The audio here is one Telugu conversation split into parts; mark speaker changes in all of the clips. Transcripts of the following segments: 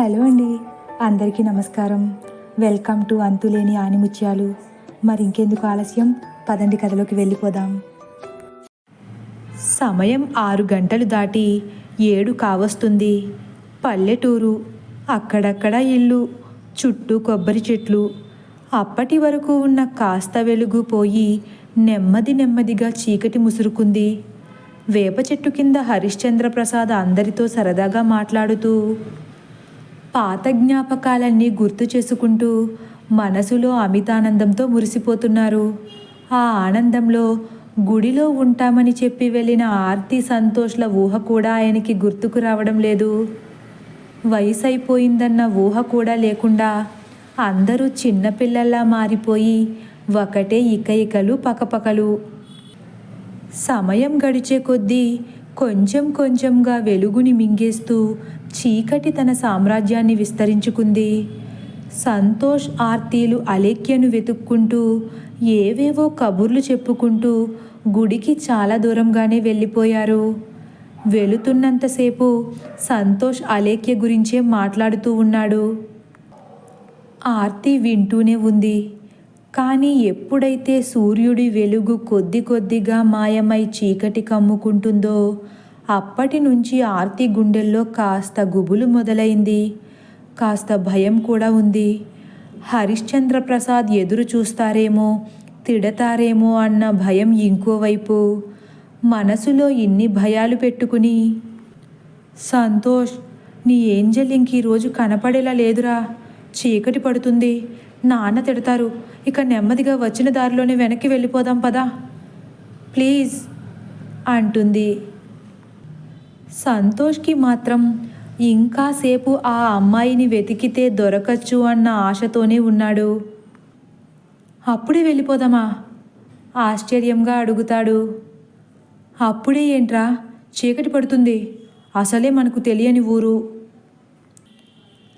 Speaker 1: హలో అండి. అందరికీ నమస్కారం. వెల్కమ్ టు అంతులేని ఆనిముత్యాలు. మరి ఇంకెందుకు ఆలస్యం? పదండి కథలోకి వెళ్ళిపోదాం. సమయం ఆరు గంటలు దాటి ఏడు కావస్తుంది. పల్లెటూరు అక్కడక్కడ ఇల్లు చుట్టూ కొబ్బరి చెట్లు. అప్పటి వరకు ఉన్న కాస్త వెలుగు పోయి నెమ్మది నెమ్మదిగా చీకటి ముసురుకుంది. వేప చెట్టు కింద హరిశ్చంద్ర ప్రసాద్ అందరితో సరదాగా మాట్లాడుతూ పాత జ్ఞాపకాలన్నీ గుర్తు చేసుకుంటూ మనసులో అమితానందంతో మురిసిపోతున్నారు. ఆ ఆనందంలో గుడిలో ఉంటామని చెప్పి వెళ్ళిన ఆర్తి సంతోష్ల ఊహ కూడా ఆయనకి గుర్తుకు రావడం లేదు. వయసు అయిపోయిందన్న ఊహ కూడా లేకుండా అందరూ చిన్నపిల్లల్లా మారిపోయి ఒకటే ఇకయికలు పకపకలు. సమయం గడిచే కొద్దీ కొంచెం కొంచెంగా వెలుగుని మింగేస్తూ చీకటి తన సామ్రాజ్యాన్ని విస్తరించుకుంది. సంతోష్ ఆర్తీలు అలేఖ్యను వెతుక్కుంటూ ఏవేవో కబుర్లు చెప్పుకుంటూ గుడికి చాలా దూరంగానే వెళ్ళిపోయారు. వెళుతున్నంతసేపు సంతోష్ అలేఖ్య గురించే మాట్లాడుతూ ఉన్నాడు. ఆర్తి వింటూనే ఉంది. కానీ ఎప్పుడైతే సూర్యుడి వెలుగు కొద్ది కొద్దిగా మాయమై చీకటి కమ్ముకుంటుందో అప్పటి నుంచి ఆర్తి గుండెల్లో కాస్త గుబులు మొదలైంది. కాస్త భయం కూడా ఉంది. హరిశ్చంద్ర ప్రసాద్ ఎదురు చూస్తారేమో తిడతారేమో అన్న భయం ఇంకోవైపు. మనసులో ఇన్ని భయాలు పెట్టుకుని సంతోష్ నీ ఏంజల్ ఇంక ఈరోజు కనపడేలా లేదురా. చీకటి పడుతుంది. నాన్న తిడతారు. ఇక నెమ్మదిగా వచ్చిన దారిలోనే వెనక్కి వెళ్ళిపోదాం పదా. ప్లీజ్ అంటుంది. సంతోష్కి మాత్రం ఇంకాసేపు ఆ అమ్మాయిని వెతికితే దొరకచ్చు అన్న ఆశతోనే ఉన్నాడు. అప్పుడే వెళ్ళిపోదామా? ఆశ్చర్యంగా అడుగుతాడు. అప్పుడే ఏంట్రా? చీకటి పడుతుంది. అసలే మనకు తెలియని ఊరు.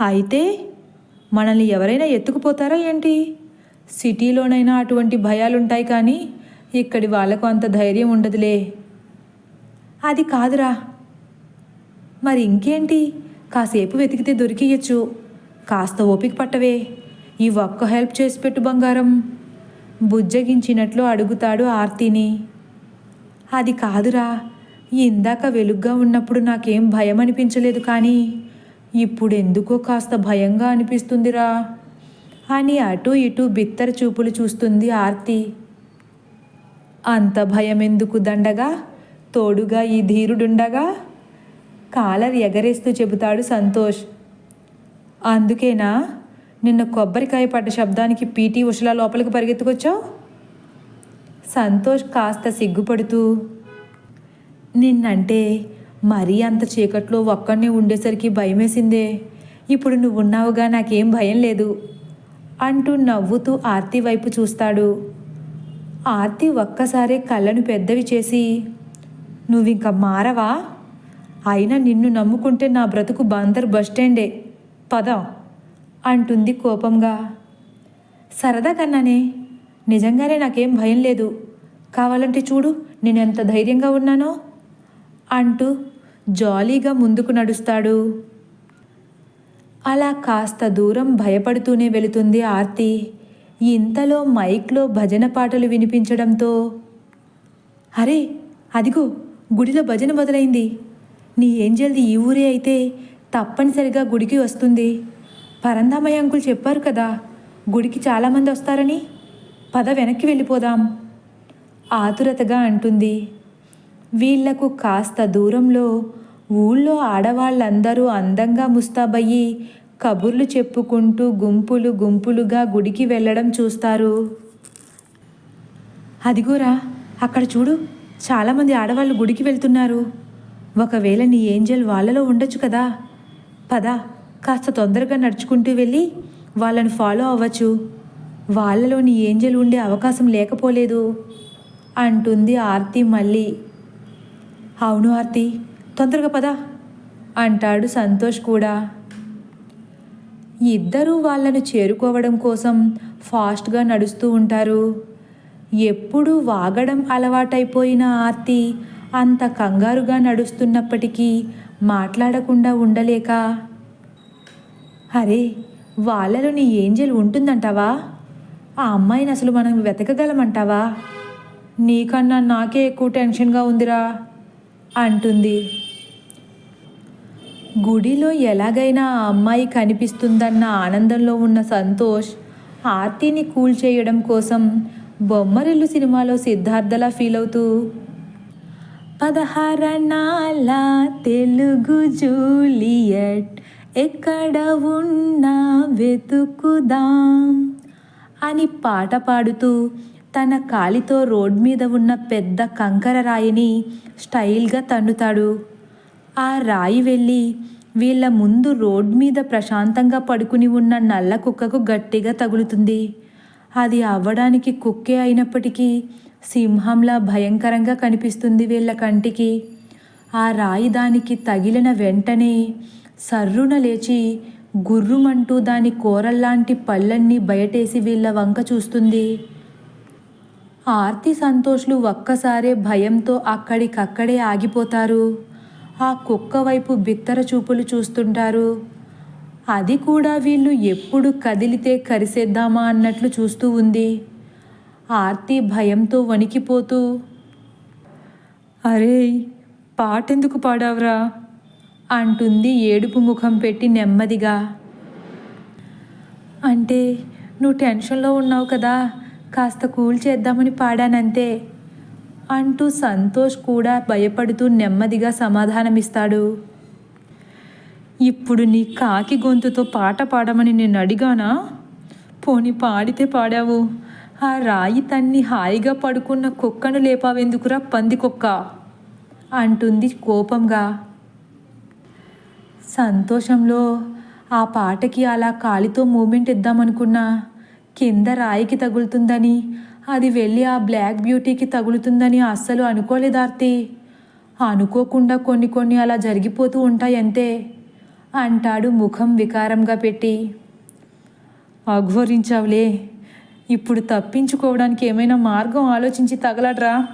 Speaker 1: అయితే మనల్ని ఎవరైనా ఎత్తుకుపోతారా ఏంటి? సిటీలోనైనా అటువంటి భయాలుంటాయి కానీ ఇక్కడి వాళ్ళకు అంత ధైర్యం ఉండదులే. అది కాదురా. మరి ఇంకేంటి? కాసేపు వెతికితే దొరికియచ్చు. కాస్త ఓపిక పట్టవే. ఈ ఒక్క హెల్ప్ చేసి పెట్టు బంగారం. బుజ్జగించినట్లు అడుగుతాడు ఆర్తిని. అది కాదురా. ఇందాక వెలుగ్గా ఉన్నప్పుడు నాకేం భయం అనిపించలేదు కానీ ఇప్పుడు ఎందుకో కాస్త భయంగా అనిపిస్తుందిరా అని అటు ఇటు బిత్తర చూపులు చూస్తుంది ఆర్తి. అంత భయం ఎందుకు దండగా? తోడుగా ఈ ధీరుడుండగా? కాలర్ ఎగరేస్తూ చెబుతాడు సంతోష్. అందుకేనా? నిన్న కొబ్బరికాయ పడ్డ శబ్దానికి పీటీ ఉషల లోపలికి పరిగెత్తుకొచ్చావు? సంతోష్ కాస్త సిగ్గుపడుతూ నిన్నంటే మరీ అంత చీకట్లో ఒక్కడినే ఉండేసరికి భయమేసిందే. ఇప్పుడు నువ్వు ఉన్నావుగా నాకేం భయం లేదు అంటూ నవ్వుతూ ఆర్తి వైపు చూస్తాడు. ఆర్తి ఒక్కసారే కళ్ళను పెద్దవి చేసి నువ్వింక మారవా? అయినా నిన్ను నమ్ముకుంటే నా బ్రతుకు బందర్ బస్టాండే పద అంటుంది కోపంగా. సరదా కన్నానే నిజంగానే నాకేం భయం లేదు. కావాలంటే చూడు నేను ఎంత ధైర్యంగా ఉన్నానో అంటూ జాలీగా ముందుకు నడుస్తాడు. అలా కాస్త దూరం భయపడుతూనే వెళుతుంది ఆర్తి. ఇంతలో మైక్లో భజన పాటలు వినిపించడంతో అరే అదిగో గుడిలో భజన మొదలైంది. నీ ఏంజల్ది ఈ ఊరే అయితే తప్పనిసరిగా గుడికి వస్తుంది. పరంధామయ్య అంకుల్ చెప్పారు కదా గుడికి చాలామంది వస్తారని. పద వెనక్కి వెళ్ళిపోదాం ఆతురతగా అంటుంది. వీళ్ళకు కాస్త దూరంలో ఊళ్ళో ఆడవాళ్ళందరూ అందంగా ముస్తాబయ్యి కబుర్లు చెప్పుకుంటూ గుంపులు గుంపులుగా గుడికి వెళ్ళడం చూస్తారు. అదిగోరా అక్కడ చూడు చాలామంది ఆడవాళ్ళు గుడికి వెళ్తున్నారు. ఒకవేళ నీ ఏంజల్ వాళ్ళలో ఉండొచ్చు కదా. పద కాస్త తొందరగా నడుచుకుంటూ వెళ్ళి వాళ్ళని ఫాలో అవ్వచ్చు. వాళ్ళలో నీ ఏంజల్ ఉండే అవకాశం లేకపోలేదు అంటుంది ఆర్తి మళ్ళీ. అవును ఆర్తి తొందరగా పద అంటాడు సంతోష్ కూడా. ఇద్దరూ వాళ్ళను చేరుకోవడం కోసం ఫాస్ట్గా నడుస్తూ ఉంటారు. ఎప్పుడూ వాగడం అలవాటైపోయిన ఆర్తి అంత కంగారుగా నడుస్తున్నప్పటికీ మాట్లాడకుండా ఉండలేక. అరే వాళ్ళలో నీ ఏంజల్ ఉంటుందంటావా? ఆ అమ్మాయిని అసలు మనం వెతకగలమంటావా? నీకన్నా నాకే ఎక్కువ టెన్షన్గా ఉందిరా అంటుంది. గుడిలో ఎలాగైనా ఆ అమ్మాయి కనిపిస్తుందన్న ఆనందంలో ఉన్న సంతోష్ ఆర్తిని కూల్ చేయడం కోసం బొమ్మరిల్లు సినిమాలో సిద్ధార్థలా ఫీల్ అవుతూ పదహారణాల తెలుగు జూలియట్ ఎక్కడ ఉన్నా వెతుకుదాం అని పాట పాడుతూ తన కాలితో రోడ్ మీద ఉన్న పెద్ద కంకర రాయిని స్టైల్గా తన్నుతాడు. ఆ రాయి వెళ్ళి వీళ్ళ ముందు రోడ్ మీద ప్రశాంతంగా పడుకుని ఉన్న నల్ల కుక్కకు గట్టిగా తగులుతుంది. అది అవ్వడానికి కుక్కే అయినప్పటికీ సింహంలా భయంకరంగా కనిపిస్తుంది వీళ్ళ కంటికి. ఆ రాయి దానికి తగిలిన వెంటనే సర్రున లేచి గుర్రుమంటూ దాని కూరల్లాంటి పళ్ళన్నీ బయటేసి వీళ్ళ వంక చూస్తుంది. ఆర్తి సంతోష్లు ఒక్కసారే భయంతో అక్కడికక్కడే ఆగిపోతారు. ఆ కుక్క వైపు బిత్తర చూపులు చూస్తుంటారు. అది కూడా వీళ్ళు ఎప్పుడు కదిలితే కరిసేద్దామా అన్నట్లు చూస్తూ ఉంది. ఆర్తి భయంతో వణికిపోతూ అరే పాటెందుకు పాడావురా? అంటుంది ఏడుపు ముఖం పెట్టి నెమ్మదిగా. అంటే నువ్వు టెన్షన్లో ఉన్నావు కదా కాస్త కూల్ చేద్దామని పాడానంతే అంటూ సంతోష్ కూడా భయపడుతూ నెమ్మదిగా సమాధానమిస్తాడు. ఇప్పుడు నీ కాకి గొంతుతో పాట పాడమని నేను అడిగానా పోని పాడితే పాడావు. ఆ రాయి తన్ని హాయిగా పడుకున్న కుక్కను లేపావెందుకురా పంది కుక్క? అంటుంది కోపంగా. సంతోషంలో ఆ పాటకి అలా కాలితో మూమెంట్ ఇద్దామనుకున్నా కింద రాయికి తగులుతుందని అది వెళ్ళి ఆ బ్లాక్ బ్యూటీకి తగులుతుందని అస్సలు అనుకోలేదు ఆర్తి. అనుకోకుండా కొన్ని కొన్ని అలా జరిగిపోతూ ఉంటాయి అంతే అంటాడు ముఖం వికారంగా పెట్టి. అఘోరించావులే. ఇప్పుడు తప్పించుకోవడానికి ఏమైనా మార్గం ఆలోచించి తగలడ్రా?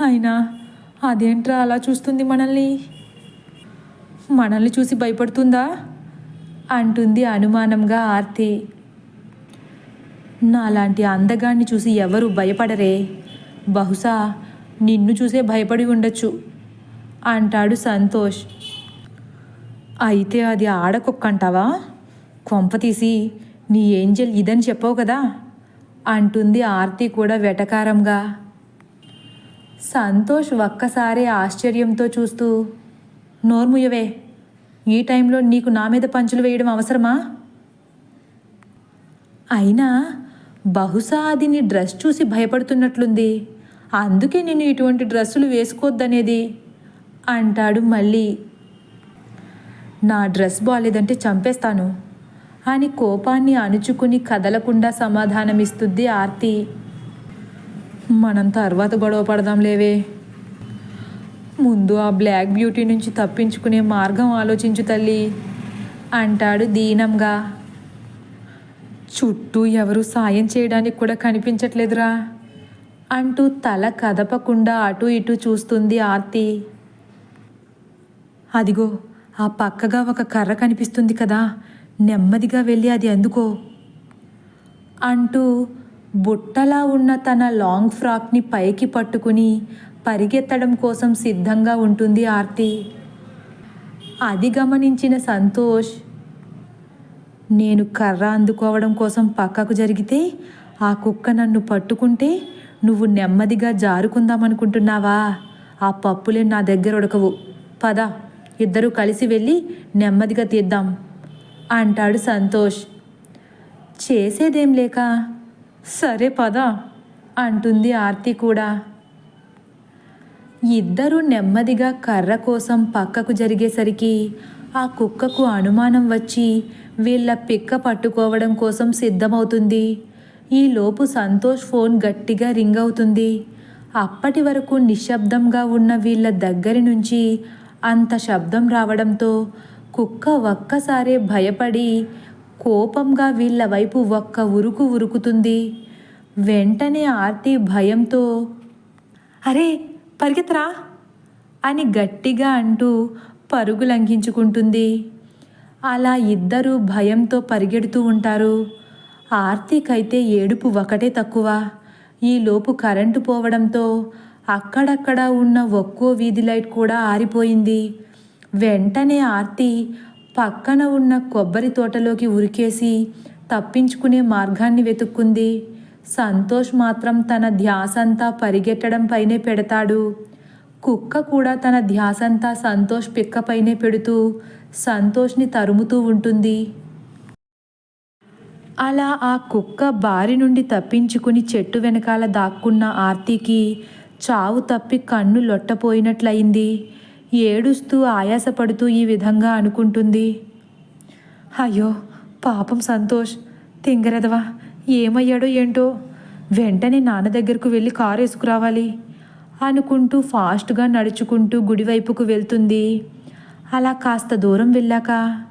Speaker 1: అయినా అదేంట్రా అలా చూస్తుంది మనల్ని? మనల్ని చూసి భయపడుతుందా? అంటుంది అనుమానంగా ఆర్తి. నాలాంటి అందగాన్ని చూసి ఎవరు భయపడరే? బహుశా నిన్ను చూసే భయపడి ఉండొచ్చు అంటాడు సంతోష్. అయితే అది ఆడకొక్కంటావా? కొంప తీసి నీ ఏంజల్ ఇదని చెప్పావు కదా? అంటుంది ఆర్తి కూడా వెటకారంగా. సంతోష్ ఒక్కసారి ఆశ్చర్యంతో చూస్తూ నోర్ముయవే ఈ టైంలో నీకు నా మీద పంచులు వేయడం అవసరమా? అయినా బహుశా అది నీ డ్రెస్ చూసి భయపడుతున్నట్లుంది. అందుకే నేను ఇటువంటి డ్రెస్సులు వేసుకోవద్దనేది అంటాడు మళ్ళీ. నా డ్రెస్ బాగాలేదంటే చంపేస్తాను. అని కోపాన్ని అణుచుకుని కదలకుండా సమాధానమిస్తుంది ఆర్తి. మనం తర్వాత గొడవ పడదాం లేవే. ముందు ఆ బ్లాక్ బ్యూటీ నుంచి తప్పించుకునే మార్గం ఆలోచించు తల్లి అంటాడు దీనంగా. చుట్టూ ఎవరు సాయం చేయడానికి కూడా కనిపించట్లేదురా అంటూ తల కదపకుండా అటు ఇటు చూస్తుంది ఆర్తి. అదిగో ఆ పక్కగా ఒక కర్ర కనిపిస్తుంది కదా నెమ్మదిగా వెళ్ళి అది అందుకో అంటూ బుట్టలా ఉన్న తన లాంగ్ ఫ్రాక్ని పైకి పట్టుకుని పరిగెత్తడం కోసం సిద్ధంగా ఉంటుంది ఆర్తి. అది గమనించిన సంతోష్ నేను కర్ర అందుకోవడం కోసం పక్కకు జరిగితే ఆ కుక్క నన్ను పట్టుకుంటే నువ్వు నెమ్మదిగా జారుకుందామనుకుంటున్నావా ఆ పప్పులే నా దగ్గర ఉడకవు. పద ఇద్దరూ కలిసి వెళ్ళి నెమ్మదిగా తీద్దాం. అంటాడు సంతోష్. చేసేదేం లేక సరే పద అంటుంది ఆర్తి కూడా. ఇద్దరూ నెమ్మదిగా కర్ర కోసం పక్కకు జరిగేసరికి ఆ కుక్కకు అనుమానం వచ్చి వీళ్ళ పిక్క పట్టుకోవడం కోసం సిద్ధమవుతుంది. ఈలోపు సంతోష్ ఫోన్ గట్టిగా రింగ్ అవుతుంది. అప్పటి వరకు నిశ్శబ్దంగా ఉన్న వీళ్ళ దగ్గరి నుంచి అంత శబ్దం రావడంతో కుక్క ఒక్కసారే భయపడి కోపంగా వీళ్ళ వైపు ఒక్క ఉరుకు ఉరుకుతుంది. వెంటనే ఆర్తి భయంతో అరే పరిగెత్తరా? అని గట్టిగా అంటూ పరుగు లంఘించుకుంటుంది. అలా ఇద్దరూ భయంతో పరిగెడుతూ ఉంటారు. ఆర్తికైతే ఏడుపు ఒకటే తక్కువ. ఈలోపు కరెంటు పోవడంతో అక్కడక్కడ ఉన్న ఒక్కో వీధి లైట్ కూడా ఆరిపోయింది. వెంటనే ఆర్తి పక్కన ఉన్న కొబ్బరి తోటలోకి ఉరికేసి తప్పించుకునే మార్గాన్ని వెతుక్కుంది. సంతోష్ మాత్రం తన ధ్యాసంతా పరిగెట్టడం పైనే పెడతాడు. కుక్క కూడా తన ధ్యాసంతా సంతోష్ పిక్కపైనే పెడుతూ సంతోష్ని తరుముతూ ఉంటుంది. అలా ఆ కుక్క బారి నుండి తప్పించుకుని చెట్టు వెనకాల దాక్కున్న ఆర్తికి చావు తప్పి కన్ను లొట్టపోయినట్లయింది. ఏడుస్తూ ఆయాసపడుతూ ఈ విధంగా అనుకుంటుంది. అయ్యో పాపం సంతోష్. తింగరదవా ఏమయ్యాడో ఏంటో. వెంటనే నాన్న దగ్గరకు వెళ్ళి కారు వేసుకురావాలి అనుకుంటూ ఫాస్ట్గా నడుచుకుంటూ గుడివైపుకు వెళ్తుంది. అలా కాస్త దూరం వెళ్ళాక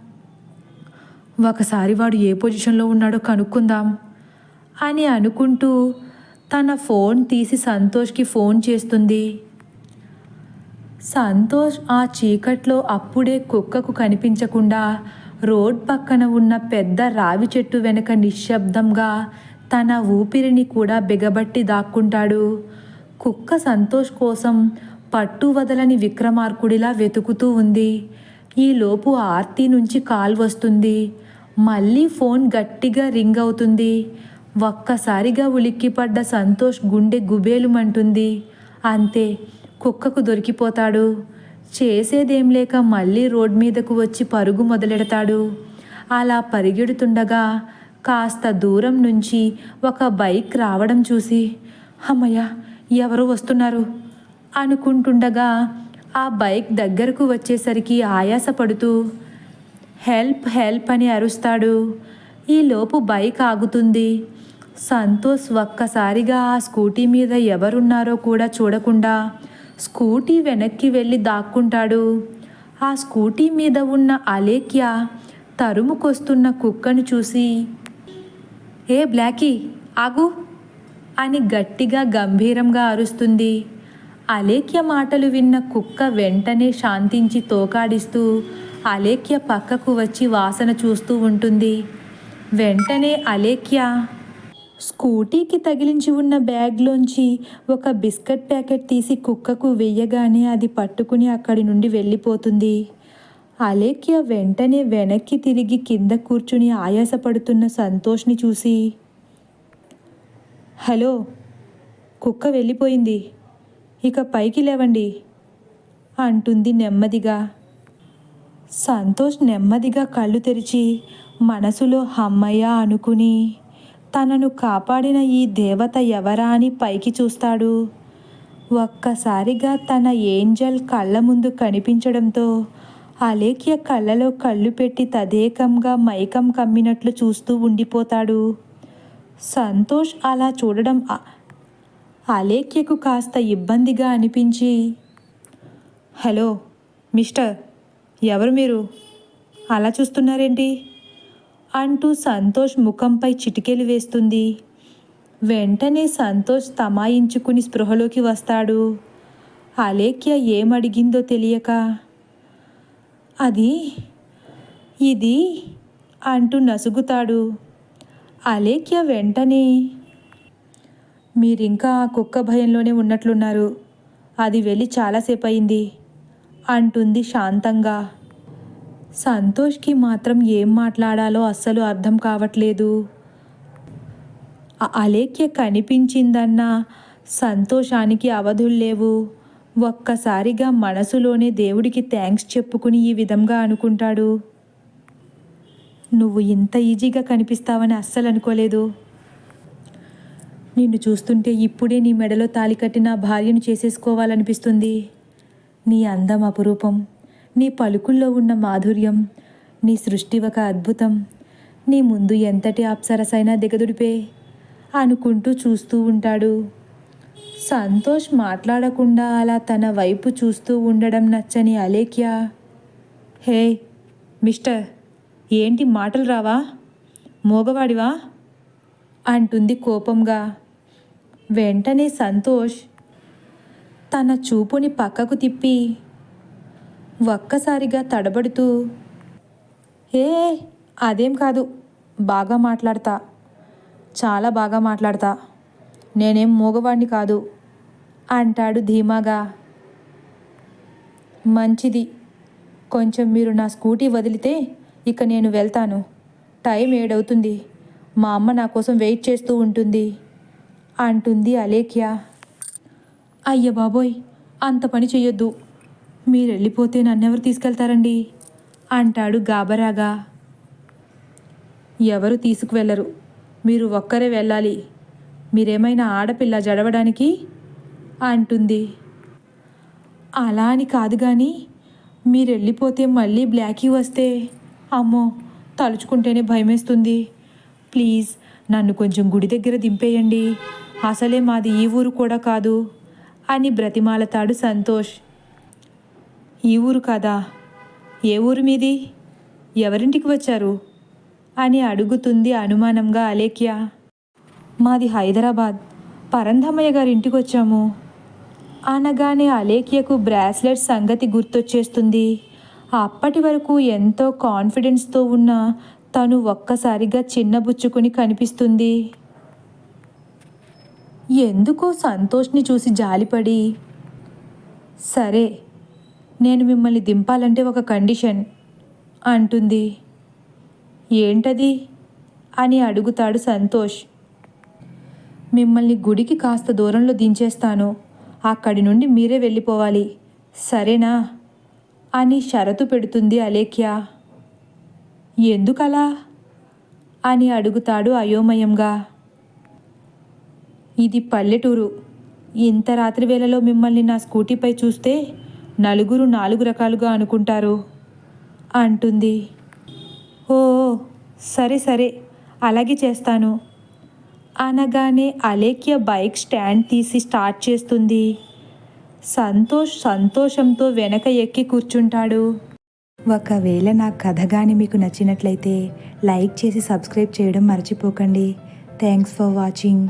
Speaker 1: ఒకసారి వాడు ఏ పొజిషన్లో ఉన్నాడో కనుక్కుందాం అని అనుకుంటూ తన ఫోన్ తీసి సంతోష్కి ఫోన్ చేస్తుంది. సంతోష్ ఆ చీకట్లో అప్పుడే కుక్కకు కనిపించకుండా రోడ్ పక్కన ఉన్న పెద్ద రావి చెట్టు వెనక నిశ్శబ్దంగా తన ఊపిరిని కూడా బిగబట్టి దాక్కుంటాడు. కుక్క సంతోష్ కోసం పట్టు వదలని విక్రమార్కుడిలా వెతుకుతూ ఉంది. ఈలోపు ఆర్తి నుంచి కాల్ వస్తుంది. మళ్ళీ ఫోన్ గట్టిగా రింగ్ అవుతుంది. ఒక్కసారిగా ఉలిక్కిపడ్డ సంతోష్ గుండె గుబేలుమంటుంది. అంతే కుక్కకు దొరికిపోతాడు. చేసేదేం లేక మళ్ళీ రోడ్ మీదకు వచ్చి పరుగు మొదలెడతాడు. అలా పరిగెడుతుండగా కాస్త దూరం నుంచి ఒక బైక్ రావడం చూసి అమ్మయ్య ఎవరు వస్తున్నారు? అనుకుంటుండగా ఆ బైక్ దగ్గరకు వచ్చేసరికి ఆయాసపడుతూ హెల్ప్ హెల్ప్ అని అరుస్తాడు. ఈలోపు బైక్ ఆగుతుంది. సంతోష్ ఒక్కసారిగా ఆ స్కూటీ మీద ఎవరున్నారో కూడా చూడకుండా స్కూటీ వెనక్కి వెళ్ళి దాక్కుంటాడు. ఆ స్కూటీ మీద ఉన్న అలేఖ్య తరుముకొస్తున్న కుక్కను చూసి ఏ బ్లాకీ ఆగు! అని గట్టిగా గంభీరంగా అరుస్తుంది. అలేఖ్య మాటలు విన్న కుక్క వెంటనే శాంతించి తోకాడిస్తూ అలేఖ్య పక్కకు వచ్చి వాసన చూస్తూ ఉంటుంది. వెంటనే అలేఖ్య స్కూటీకి తగిలించి ఉన్న బ్యాగ్లోంచి ఒక బిస్కెట్ ప్యాకెట్ తీసి కుక్కకు వెయ్యగానే అది పట్టుకుని అక్కడి నుండి వెళ్ళిపోతుంది. అలేఖ్య వెంటనే వెనక్కి తిరిగి కింద కూర్చుని ఆయాసపడుతున్న సంతోష్ని చూసి హలో కుక్క వెళ్ళిపోయింది. ఇక పైకి లేవండి అంటుంది నెమ్మదిగా. సంతోష్ నెమ్మదిగా కళ్ళు తెరిచి మనసులో హమ్మయ్య అనుకుని తనను కాపాడిన ఈ దేవత ఎవరా అని పైకి చూస్తాడు. ఒక్కసారిగా తన ఏంజల్ కళ్ళ ముందు కనిపించడంతో అలేఖ్య కళ్ళలో కళ్ళు పెట్టి తదేకంగా మైకం కమ్మినట్లు చూస్తూ ఉండిపోతాడు. సంతోష్ అలా చూడడం అలేఖ్యకు కాస్త ఇబ్బందిగా అనిపించి హలో మిస్టర్ ఎవరు మీరు? అలా చూస్తున్నారేంటి? అంటూ సంతోష్ ముఖంపై చిటికెలు వేస్తుంది. వెంటనే సంతోష్ తమాయించుకుని స్పృహలోకి వస్తాడు. అలేఖ్య ఏమడిగిందో తెలియక అది ఇది అంటూ నసుగుతాడు. అలేఖ్య వెంటనే మీరింకా ఆ కుక్క భయంలోనే ఉన్నట్లున్నారు. అది వెళ్ళి చాలాసేపు అయింది అంటుంది శాంతంగా. సంతోష్కి మాత్రం ఏం మాట్లాడాలో అస్సలు అర్థం కావట్లేదు. ఆ అలేఖ్య కనిపించిందన్న సంతోషానికి అవధులు లేవు. ఒక్కసారిగా మనసులోనే దేవుడికి థ్యాంక్స్ చెప్పుకుని ఈ విధంగా అనుకుంటాడు. నువ్వు ఇంత ఈజీగా కనిపిస్తావని అస్సలు అనుకోలేదు. నిన్ను చూస్తుంటే ఇప్పుడే నీ మెడలో తాళి కట్టి నా భార్యను చేసేసుకోవాలనిపిస్తుంది. నీ అందం అపురూపం. నీ పలుకుల్లో ఉన్న మాధుర్యం నీ సృష్టి ఒక అద్భుతం. నీ ముందు ఎంతటి అప్సరసైనా దిగదుడిపే అనుకుంటూ చూస్తూ ఉంటాడు. సంతోష్ మాట్లాడకుండా అలా తన వైపు చూస్తూ ఉండడం నచ్చని అలేఖ్య. హే మిస్టర్ ఏంటి మాటలు రావా? మోగవాడివా? అంటుంది కోపంగా. వెంటనే సంతోష్ తన చూపుని పక్కకు తిప్పి ఒక్కసారిగా తడబడుతూ ఏ అదేం కాదు బాగా మాట్లాడతా చాలా బాగా మాట్లాడతా నేనేం మూగవాణ్ణి కాదు అంటాడు ధీమాగా. మంచిది కొంచెం మీరు నా స్కూటీ వదిలితే ఇక నేను వెళ్తాను టైం ఏడవుతుంది మా అమ్మ నా కోసం వెయిట్ చేస్తూ ఉంటుంది అంటుంది అలేఖ్య. అయ్య బాబోయ్ అంత పని చెయ్యొద్దు మీరు వెళ్ళిపోతే నన్నెవరు తీసుకెళ్తారండి? అంటాడు గాబరాగా. ఎవరు తీసుకువెళ్ళరు? మీరు ఒక్కరే వెళ్ళాలి. మీరేమైనా ఆడపిల్ల జడవడానికి? అంటుంది. అలా అని కాదు కానీ మీరు వెళ్ళిపోతే మళ్ళీ బ్లాకీ వస్తే? అమ్మో తలుచుకుంటేనే భయమేస్తుంది. ప్లీజ్ నన్ను కొంచెం గుడి దగ్గర దింపేయండి. అసలే మాది ఈ ఊరు కూడా కాదు అని బ్రతిమాలతాడు సంతోష్. ఈ ఊరు కాదా? ఏ ఊరు మీది? ఎవరింటికి వచ్చారు? అని అడుగుతుంది అనుమానంగా అలేఖ్య. మాది హైదరాబాద్. పరంధమయ్య గారి ఇంటికి వచ్చాము అనగానే అలేఖ్యకు బ్రాస్లెట్ సంగతి గుర్తొచ్చేస్తుంది. అప్పటి వరకు ఎంతో కాన్ఫిడెన్స్తో ఉన్న తను ఒక్కసారిగా చిన్నబుచ్చుకుని కనిపిస్తుంది. ఎందుకో సంతోష్ని చూసి జాలిపడి. సరే నేను మిమ్మల్ని దింపాలంటే ఒక కండిషన్ అంటుంది. ఏంటది? అని అడుగుతాడు సంతోష్. మిమ్మల్ని గుడికి కాస్త దూరంలో దించేస్తాను. అక్కడి నుండి మీరే వెళ్ళిపోవాలి. సరేనా? అని షరతు పెడుతుంది అలేఖ్య. ఎందుకలా? అని అడుగుతాడు అయోమయంగా. ఇది పల్లెటూరు. ఇంత రాత్రి వేళలో మిమ్మల్ని నా స్కూటీపై చూస్తే నలుగురు నాలుగు రకాలుగా అనుకుంటారు. అంటుంది. ఓ సరే సరే అలాగే చేస్తాను. అనగానే అలేఖ్య బైక్ స్టాండ్ తీసి స్టార్ట్ చేస్తుంది. సంతోష్ సంతోషంతో వెనక ఎక్కి కూర్చుంటాడు. ఒకవేళ నా కథ కానీ మీకు నచ్చినట్లయితే లైక్ చేసి సబ్స్క్రైబ్ చేయడం మర్చిపోకండి. Thanks for watching.